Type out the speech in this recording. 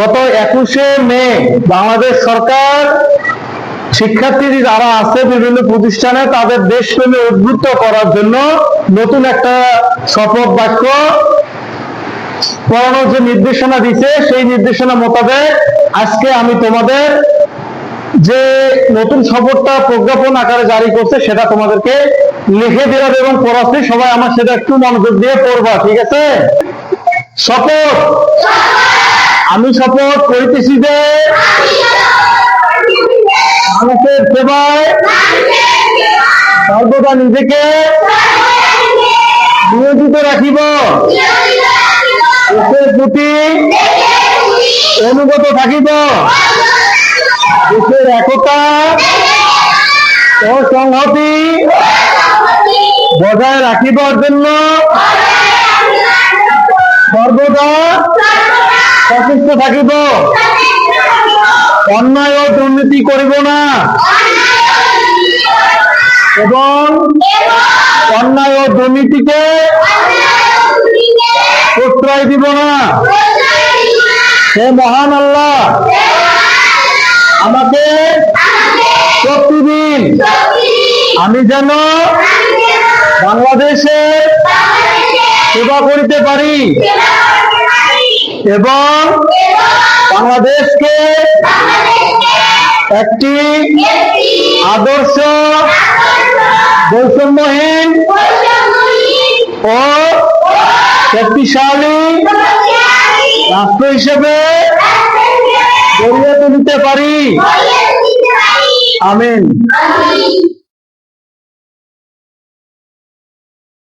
গত একুশে মে বাংলাদেশ সরকার শিক্ষার্থী যারা আছে বিভিন্ন প্রতিষ্ঠানে তাদের দেশপ্রেমে উদ্বুদ্ধ করার জন্য নতুন একটা শপথ বাক্য পড়ানোর যে নির্দেশনা দিছে, সেই নির্দেশনা মোতাবেক আজকে আমি তোমাদের যে নতুন শপথটা প্রজ্ঞাপন আকারে জারি করছে, সেটা তোমাদেরকে লিখে দিলাম এবং পড়াচ্ছি। সবাই আমার সেটা একটু মনোযোগ দিয়ে পড়বা, ঠিক আছে? শপথ! আমি শপথ করিতেছি যে মানুষের সেবায় সর্বদা নিজেকে নিয়োজিত রাখিব। দেশের প্রতি অনুগত থাকিব। দেশের একতা ও সংহতি বজায় রাখিবার জন্য সর্বদা সচেষ্ট থাকিব অন্যায় ও দুর্নীতি করিব না। এবং অন্যায় ও দুর্নীতিকে প্রশ্রয় দিব না। হে মহান আল্লাহ, আমাকে প্রতিদিন আমি যেন বাংলাদেশে সেবা করিতে পারি। এবং বাংলাদেশকে একটি আদর্শ বৈষম্যহীন ও শক্তিশালী রাষ্ট্র হিসেবে গড়িয়ে তুলতে পারি। আমিন।